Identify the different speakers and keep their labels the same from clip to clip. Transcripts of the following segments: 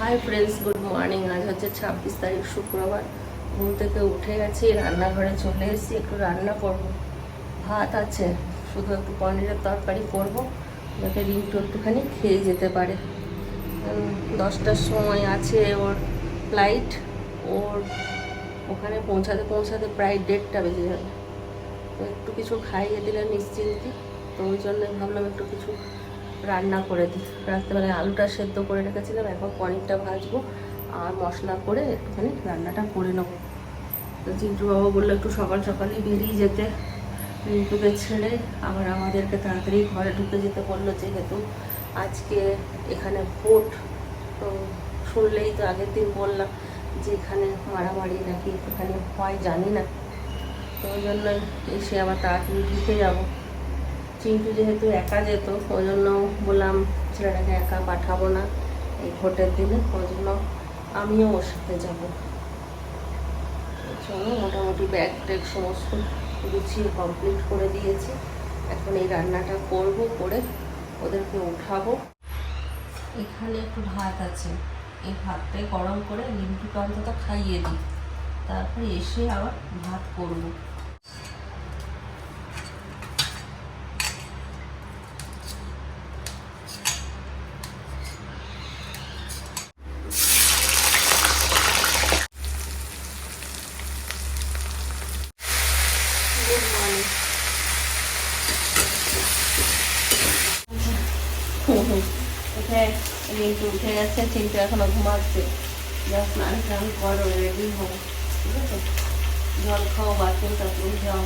Speaker 1: Hi friends good morning আজ হচ্ছে ছাব্বিশ তারিখ, শুক্রবার। ঘুম থেকে উঠে গেছি, রান্নাঘরে চলে এসেছি, একটু রান্না করব। ভাত আছে, শুধু একটু পনিরের তরকারি করব। যাতে রিংটু একটুখানি খেয়ে যেতে পারে। দশটার সময় আছে ওর ফ্লাইট ওর ওখানে পৌঁছাতে পৌঁছাতে প্রায় দেড়টা বেজে যাবে। তো একটু কিছু খাইয়ে দিলে নিশ্চিন্তি। তো ওই জন্য ভাবলাম একটু কিছু রান্না করে দিই। রাত্রেবেলায় আলুটা সেদ্ধ করে রেখেছিলাম, এখন পনিরটা ভাজবো আর মশলা করে একটুখানি রান্নাটা করে নেব। তো চিন্টু বাবা বলল একটু সকাল সকালই বেরিয়ে যেতে। রিন্টুকে ছেড়ে আবার আমাদেরকে তাড়াতাড়ি ঘরে ঢুকে যেতে বলল, যেহেতু আজকে এখানে ভোট, তো শুনলেই তো আগের দিন বললাম যে এখানে মারামারি নাকি এখানে হয় জানি না। তো ওই জন্য এসে আবার তাড়াতাড়ি ঢুকে যাব। চিন্টু যেহেতু একা যেত ওই জন্য বললাম, ছেলেটাকে একা পাঠাবো না এই ভোটের দিনে ওই জন্য আমিও ওর সাথে যাব। চলো, মোটামুটি ব্যাগ ট্যাগ সমস্ত গুছিয়ে কমপ্লিট করে দিয়েছি। এখন এই রান্নাটা করব, করে ওদেরকে উঠাবো। এখানে একটু ভাত আছে। এই ভাতটাই গরম করে লিমটুকে অন্তত খাইয়ে দিই। তারপরে এসে আবার ভাত করব গুড মর্নিং উঠে রিন্টু উঠে গেছে চিন্টু এখনও ঘুমাচ্ছে। যা স্নান করো রেডি ঠিক আছে? জল খাও, বাথরুম টাথরুম যাও।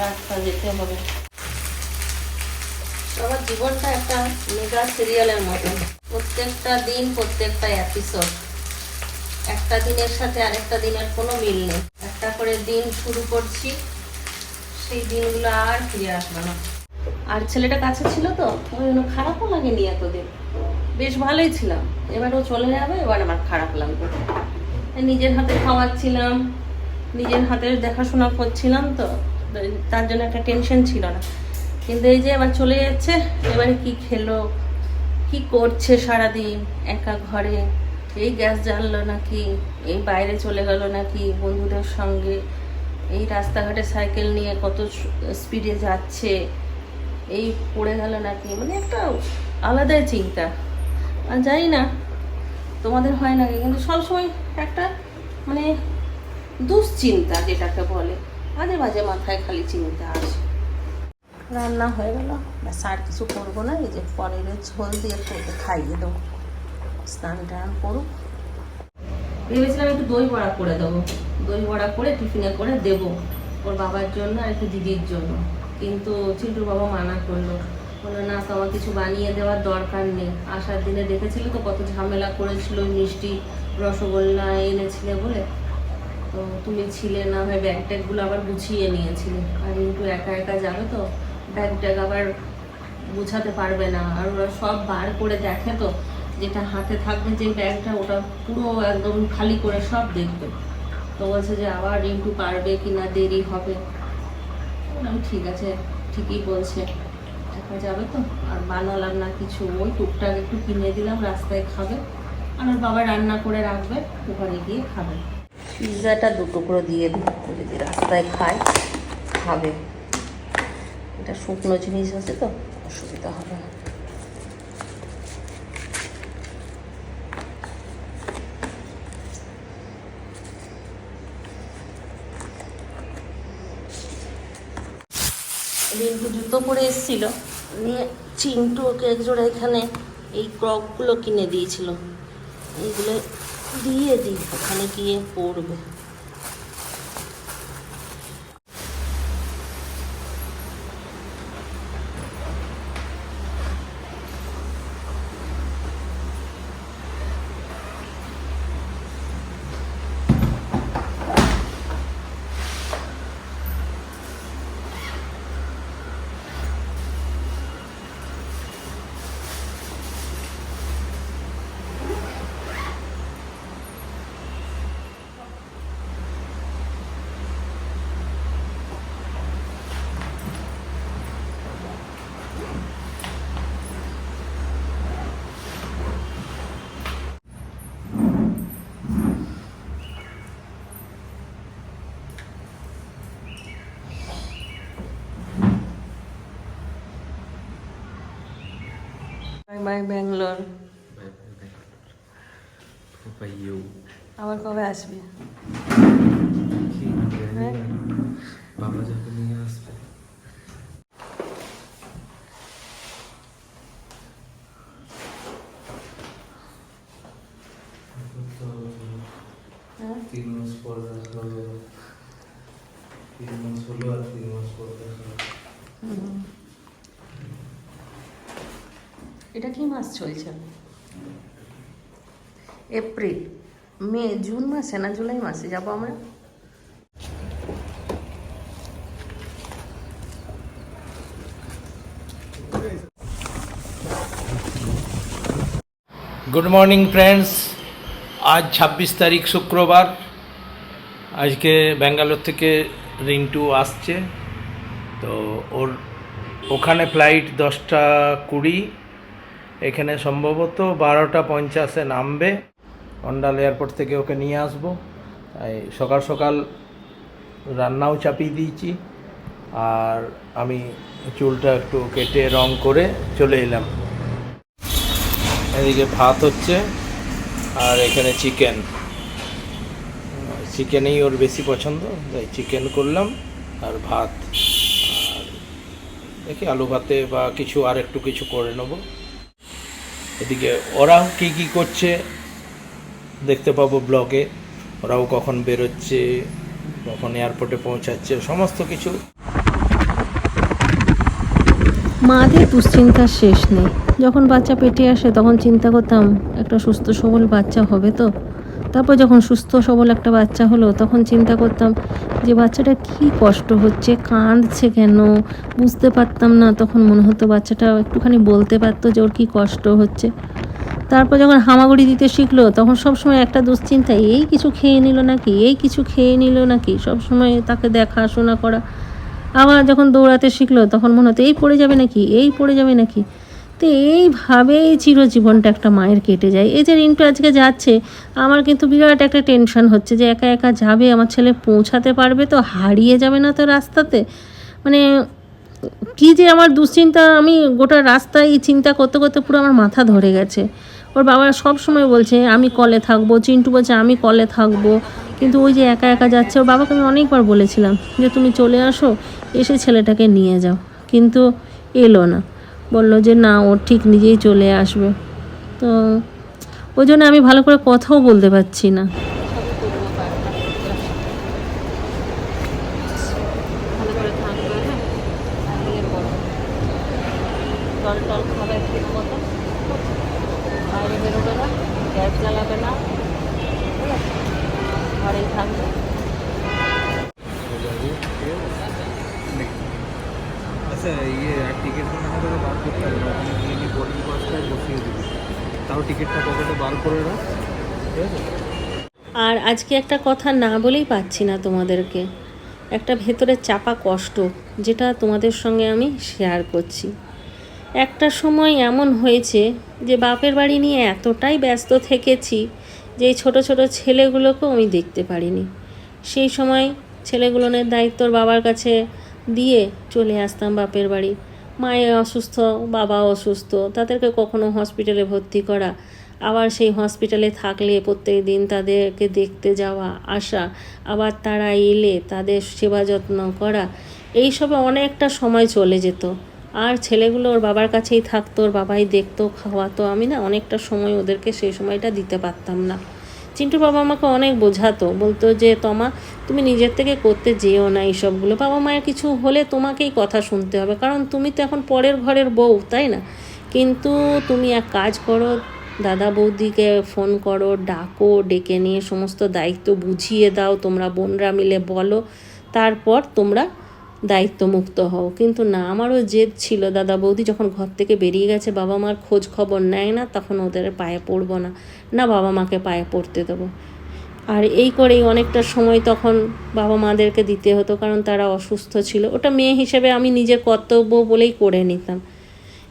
Speaker 1: রাস্তা যেতে হবে। আমার জীবনটা একটা মেগা সিরিয়ালের মতো। প্রত্যেকটা দিন, প্রত্যেকটা এপিসোড একটা দিনের সাথে আরেকটা দিনের কোনো মিল নেই। একটা করে দিন শুরু করছি, সেই দিনগুলো আর ফিরে আসবে না। আর ছেলেটা কাছে ছিল তো, ওই জন্য খারাপও লাগেনি এতদিন। বেশ ভালোই ছিলাম। এবার ও চলে যাবে, এবার আমার খারাপ লাগবে। নিজের হাতে খাওয়াচ্ছিলাম, নিজের হাতে দেখাশোনা করছিলাম তো তার জন্য একটা টেনশন ছিল না। কিন্তু এই যে এবার চলে যাচ্ছে, এবারে কি খেলো, কি করছে সারাদিন একা ঘরে? এই গ্যাস জ্বাললো নাকি? এই বাইরে চলে গেল নাকি বন্ধুদের সঙ্গে? এই রাস্তাঘাটে সাইকেল নিয়ে কত স্পিডে যাচ্ছে? এই পড়ে গেল নাকি? মানে একটা আলাদাই চিন্তা। আর জানি না, তোমাদের হয় নাকি কিন্তু সবসময় একটা মানে দুশ্চিন্তা যেটাকে বলে। মাঝে মাঝে মাথায় খালি চিন্তা আসে। রান্না হয়ে গেল। ব্যাস, আর কিছু করব না। এই যে পনিরের ঝোল দিয়ে ওকে খাইয়ে দেবো। স্নান টান করুক। ভেবেছিলাম একটু দই বড়া করে দেবো। দই বড়া করে টিফিনে করে দেবো। ওর বাবার জন্য আর একটু দিদির জন্য। কিন্তু চিন্টুর বাবা মানা করল। বলল, না তোমার কিছু বানিয়ে দেওয়ার দরকার নেই। আসার দিনে দেখেছিলে তো কত ঝামেলা করেছিল, মিষ্টি, রসগোল্লা এনেছিলে বলে? তো তুমি ছিলে না, হয় ব্যাগ ট্যাগগুলো আবার গুছিয়ে নিয়েছিলে। আর কিন্তু একা একা যাবে তো ব্যাগ ট্যাগ আবার গুছাতে পারবে না। আর ওরা সব বার করে দেখে তো, যেটা হাতে থাকবে যে ব্যাগটা, ওটা পুরো একদম খালি করে সব দেখবে। তো বলছে যে, আবার রিন্টু পারবে কি না দেরি হবে। বললাম ঠিক আছে, ঠিকই বলছে। একা যাবে তো? আর বানালাম না কিছু ওই টুকটাক একটু কিনে দিলাম, রাস্তায় খাবে। আর ওর বাবা রান্না করে রাখবে, ওখানে গিয়ে খাবে। পিৎজাটা দু টুকরো দিয়ে দিই যদি রাস্তায় খায়, খাবে। এটা শুকনো জিনিস আছে তো, অসুবিধা হবে না। রিঙ্কু জুতো পরে এসেছিল। নিয়ে চিন্টু ওকে একজোড়া এখানে এই ক্রকগুলো কিনে দিয়েছিল। এইগুলো দিয়ে দিই, ওখানে গিয়ে পড়বে
Speaker 2: বাই ব্যাঙ্গালোর
Speaker 3: পাইও
Speaker 2: আবার কবে আসবে
Speaker 3: কি জানি না। বাবা যখন নিয়ে আসবে এখন তো
Speaker 2: হ্যাঁ
Speaker 3: তিন মাস পর আসলো তিন মাস হলো আর তিন মাস পর আসলো
Speaker 2: হুম। এটা কি মাস চলছে? এপ্রিল, মে, জুন মাসে না জুলাই মাসে? যাব আমরা?
Speaker 4: গুড মর্নিং ফ্রেন্ডস আজ ছাব্বিশ তারিখ শুক্রবার। আজকে ব্যাঙ্গালোর থেকে রিন্টু আসছে। তো ওর ওখানে ফ্লাইট দশটা কুড়ি। এখানে সম্ভবত বারোটা পঞ্চাশে নামবে। অন্ডাল এয়ারপোর্ট থেকে ওকে নিয়ে আসব। তাই সকাল সকাল রান্নাও চাপিয়ে দিয়েছি। আর আমি চুলটা একটু কেটে রং করে চলে এলাম। এদিকে ভাত হচ্ছে আর এখানে চিকেন। চিকেনেই ওর বেশি পছন্দ, তাই চিকেন করলাম আর ভাত। দেখি আলু ভাতে বা কিছু আর একটু কিছু করে নেব। এদিকে ওরাও কী কী করছে দেখতে পাবো ব্লগে। ওরাও কখন বেরোচ্ছে, কখন এয়ারপোর্টে পৌঁছাচ্ছে, সমস্ত কিছু।
Speaker 2: মাদের দুশ্চিন্তার শেষ নেই। যখন বাচ্চা পেটে আসে, তখন চিন্তা করতাম, একটা সুস্থ সবল বাচ্চা হবে তো? তারপর যখন সুস্থ সবল একটা বাচ্চা হলো, তখন চিন্তা করতাম যে বাচ্চাটা কি কষ্ট হচ্ছে, কাঁদছে কেন? বুঝতে পারতাম না। তখন মনে হতো বাচ্চাটা একটুখানি বলতে পারতো যে ওর কী কষ্ট হচ্ছে। তারপর যখন হামাগুড়ি দিতে শিখলো, তখন সবসময় একটা দুশ্চিন্তা, এই কিছু খেয়ে নিল নাকি? এই কিছু খেয়ে নিল নাকি? সবসময় তাকে দেখাশোনা করা। আবার যখন দৌড়াতে শিখলো, তখন মনে হতো, এই পড়ে যাবে নাকি? এই পড়ে যাবে নাকি? তো এইভাবেই চিরজীবনটা একটা মায়ের কেটে যায়। এই যে রিন্টু আজকে যাচ্ছে, আমার কিন্তু বিরাট একটা টেনশন হচ্ছে যে একা একা যাবে, আমার ছেলে পৌঁছাতে পারবে তো, হারিয়ে যাবে না তো রাস্তাতে? মানে কি যে আমার দুশ্চিন্তা, আমি গোটা রাস্তায় এই চিন্তা করতে করতে পুরো আমার মাথা ধরে গেছে। ওর বাবা সব সময় বলছে, আমি কলে থাকব। চিন্টু বলছে, আমি কলে থাকব। কিন্তু ওই যে একা একা যাচ্ছে, ওর বাবাকে আমি অনেকবার বলেছিলাম যে, তুমি চলে আসো, এসে ছেলেটাকে নিয়ে যাও। কিন্তু এলো না। বলল যে, না, ও ঠিক নিজেই চলে আসবে। তো ওই জন্য আমি ভালো করে কথাও বলতে পারছি না। ইয়ে
Speaker 3: আর বার করতে হবে ওখানে গিয়ে বোর্ডিং পাসটাই বসিয়ে তাও টিকিটটা পকেটে বার করে ঠিক আছে?
Speaker 2: আর আজকে একটা কথা না বলেই পাচ্ছি না তোমাদেরকে। একটা ভেতরে চাপা কষ্ট, যেটা তোমাদের সঙ্গে আমি শেয়ার করছি। একটা সময় এমন হয়েছে যে বাপের বাড়ি নিয়ে এতটাই ব্যস্ত থেকেছি যে এই ছোটো ছোটো ছেলেগুলোকেও আমি দেখতে পারিনি। সেই সময় ছেলেগুলোনের দায়িত্বর বাবার কাছে দিয়ে চলে আসতাম বাপের বাড়ি। মায়ে অসুস্থ বাবা অসুস্থ, তাদেরকে কখনো হসপিটালে ভর্তি করা। আবার সেই হসপিটালে থাকলে প্রত্যেক দিন তাদেরকে দেখতে যাওয়া, আসা। আবার তারা এলে তাদের সেবা যত্ন করা। এইসবে অনেকটা সময় চলে যেত। আর ছেলেগুলো ওর বাবার কাছেই থাকতো, ওর বাবাই দেখতো, খাওয়াতো। আমি না অনেকটা সময় ওদেরকে সেই সময়টা দিতে পারতাম না। চিন্টুর বাবা আমাকে অনেক বোঝাতো, বলতো যে, তোমা, তুমি নিজের থেকে করতে যেও না এইসবগুলো। বাবা মায়ের কিছু হলে তোমাকেই কথা শুনতে হবে। কারণ তুমি তো এখন পরের ঘরের বউ, তাই না? কিন্তু তুমি এক কাজ করো, দাদা বৌদিকে ফোন করো, ডাকো, ডেকে নিয়ে সমস্ত দায়িত্ব বুঝিয়ে দাও, তোমরা বোনরা মিলে বলো। তারপর তোমরা দায়িত্বমুক্ত হও। কিন্তু না, আমারও জেদ ছিল। দাদা বৌদি যখন ঘর থেকে বেরিয়ে গেছে, বাবা মার খোঁজ খবর নেয় না, তখন ওদের পায়ে পড়ব না। না, বাবা মাকে পায়ে পড়তে দেবো। আর এই করেই অনেকটা সময় তখন বাবা মাদেরকে দিতে হতো, কারণ তারা অসুস্থ ছিল। ওটা মেয়ে হিসেবে আমি নিজের কর্তব্য বলেই করে নিতাম।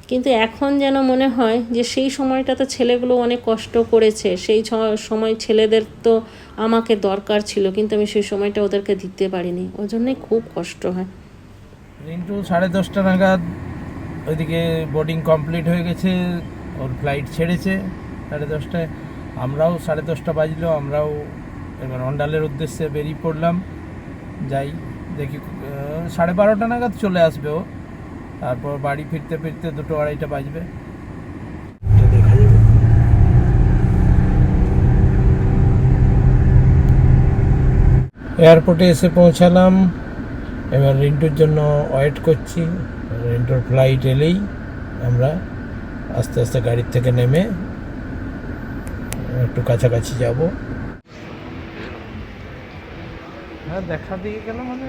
Speaker 2: কিন্তু এখন যেন মনে হয় যে সেই সময়টা তো ছেলেগুলো অনেক কষ্ট করেছে, সেই সময় ছেলেদের তো আমাকে দরকার ছিল, কিন্তু আমি সেই সময়টা ওদেরকে দিতে পারিনি। ওই জন্যই খুব কষ্ট হয়।
Speaker 4: রিন্টু, সাড়ে দশটা নাগাদ ওইদিকে বোর্ডিং কমপ্লিট হয়ে গেছে, ওর ফ্লাইট ছেড়েছে সাড়ে দশটায়। আমরাও সাড়ে দশটা বাজলো, আমরাও এবার অন্ডালের উদ্দেশ্যে বেরিয়ে পড়লাম। যাই, দেখি সাড়ে বারোটা নাগাদ চলে আসবে ও। তারপর বাড়ি ফিরতে ফিরতে দুটো আড়াইটা বাজবে। এয়ারপোর্টে এসে পৌঁছালাম। এবার রিন্টুর জন্য ওয়েট করছি। রিন্টুর ফ্লাইট এলেই আমরা আস্তে আস্তে গাড়ির থেকে নেমে একটু কাছাকাছি যাব। হ্যাঁ দেখা দিয়ে গেল মানে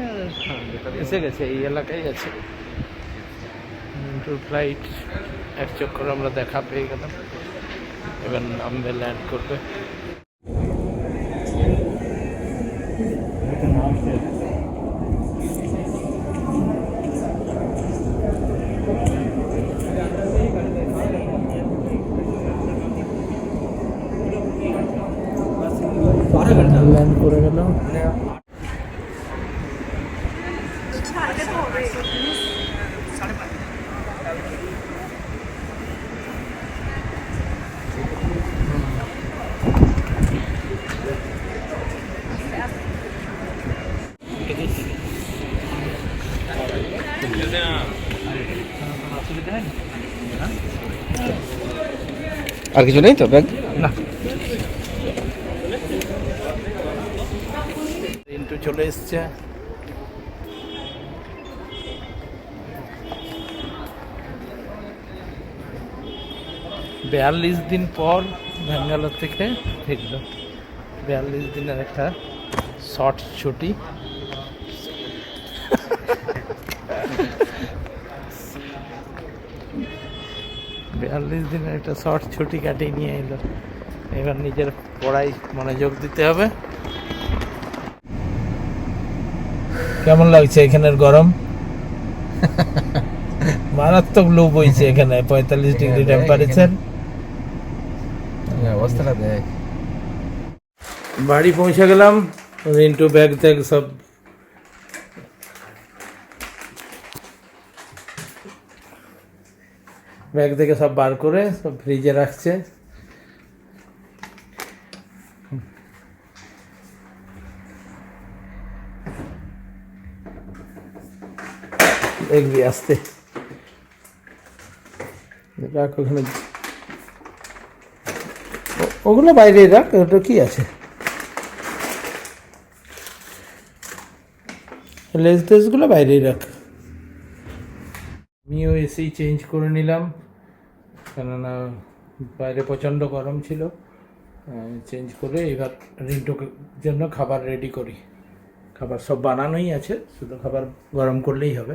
Speaker 4: এসে গেছে এই এলাকায় আছে। রিন্টুর ফ্লাইট এক চক্কর আমরা দেখা পেয়ে গেলাম। এবার নামবে ল্যান্ড করবে। ল্যান্ড করে গেল।
Speaker 3: আর কিছু নেই তো ব্যাগ?
Speaker 4: না। চলে এসছে। বিয়াল্লিশ দিন পর ব্যাঙ্গালোর থেকে ফিরল। বিয়াল্লিশ দিনের একটা শর্ট ছুটি। বিয়াল্লিশ দিনের একটা শর্ট ছুটি কাটিয়ে নিয়ে এলো। এবার নিজের পড়াই মনোযোগ দিতে হবে। কেমন লাগছে এখানের গরম? মারাত্মক লু বইছে এখানে, পঁয়তাল্লিশ ডিগ্রি টেম্পারেচার
Speaker 3: অবস্থাটা দেখ।
Speaker 4: বাড়ি পৌঁছে গেলাম, রিন্টু ব্যাগ ট্যাগ সব। ব্যাগ থেকে সব বার করে সব ফ্রিজে রাখছে। দেখবি আসতে। রাখ ওখানে। ওগুলো বাইরে রাখ, ওটা কি আছে? লেস টেসগুলো বাইরেই রাখ। আমিও এসেই চেঞ্জ করে নিলাম, কেননা বাইরে প্রচণ্ড গরম ছিল। চেঞ্জ করে এবার রিন্টোর জন্য খাবার রেডি করি। খাবার সব বানানোই আছে, শুধু খাবার গরম করলেই হবে।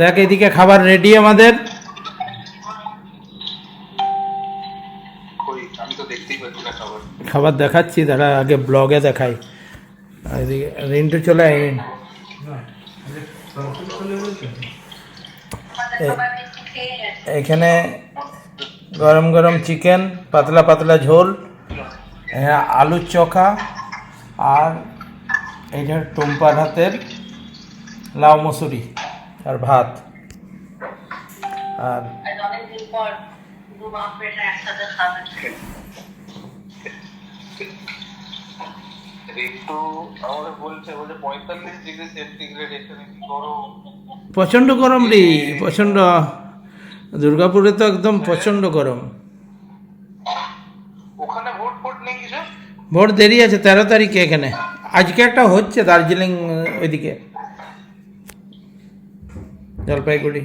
Speaker 4: দেখ, এদিকে খাবার রেডি আমাদের।
Speaker 5: খাবার
Speaker 4: দেখাচ্ছি, তারা আগে ব্লগে দেখাই রিন্টু চলে আয় রিন। এখানে গরম গরম চিকেন, পাতলা পাতলা ঝোল আলুর চোখা, আর এইটা টুম্পার হাতের লাউ মসুরি আর ভাত। আর
Speaker 5: একটু আমাদের বলছে বলছে পঁয়তাল্লিশ ডিগ্রি সেন্টিগ্রেড এখানে কি করো
Speaker 4: প্রচণ্ড গরম রে প্রচণ্ড দুর্গাপুরে তো একদম প্রচণ্ড গরম।
Speaker 5: ওখানে ভোট ফোট নেই কিছু?
Speaker 4: ভোট দেরি আছে তেরো তারিখে এখানে। আজকে একটা হচ্ছে দার্জিলিং ওইদিকে। জলপাইগুড়ি।